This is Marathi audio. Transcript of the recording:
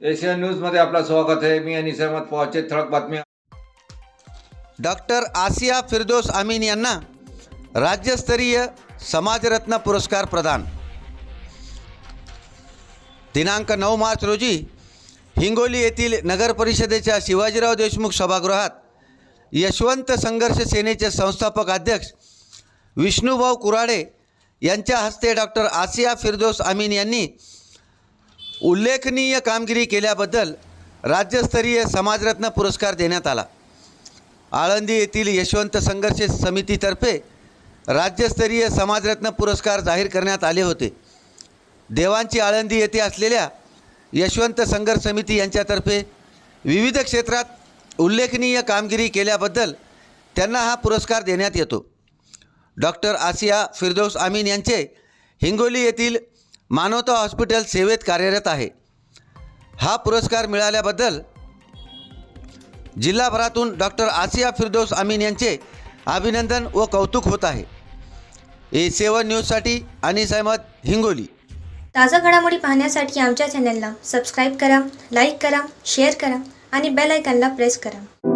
एशियन न्यूजमध्ये आपलं स्वागत आहे. मी अनिस अहमद पवाचे ठळक बातम्या डॉक्टर आसिया फिरदोस अमीन यांना राज्यस्तरीय समाजरत्न पुरस्कार प्रदान. दिनांक नऊ मार्च रोजी हिंगोली येथील नगर परिषदेच्या शिवाजीराव देशमुख सभागृहात यशवंत संघर्ष सेनेचे संस्थापक अध्यक्ष विष्णुभाऊ कुराडे यांच्या हस्ते डॉक्टर आसिया फिरदोस अमीन यांनी उल्लेखनीय कामगिरी केल्याबद्दल राज्यस्तरीय समाजरत्न पुरस्कार देण्यात आला. आळंदी येथील यशवंत संघर्ष समितीतर्फे राज्यस्तरीय समाजरत्न पुरस्कार जाहीर करण्यात आले होते. देवांची आळंदी येथे असलेल्या यशवंत संघर्ष समिती यांच्यातर्फे विविध क्षेत्रात उल्लेखनीय कामगिरी केल्याबद्दल त्यांना हा पुरस्कार देण्यात येतो. डॉक्टर आसिया फिरदौस आमीन यांचे हिंगोली येथील मानवता हॉस्पिटल सेवेत कार्यरत आहे. हा पुरस्कार मिळाल्याबद्दल जिल्हाभरातून डॉक्टर आसिया फिरदोस अमीन यांचे अभिनंदन व कौतुक होत आहे. ए सेवन न्यूजसाठी अनिस अहमद हिंगोली. ताज्या घडामोडी पाहण्यासाठी आमच्या चॅनलला सबस्क्राईब करा लाईक करा शेअर करा आणि बेल आयकॉनला प्रेस करा.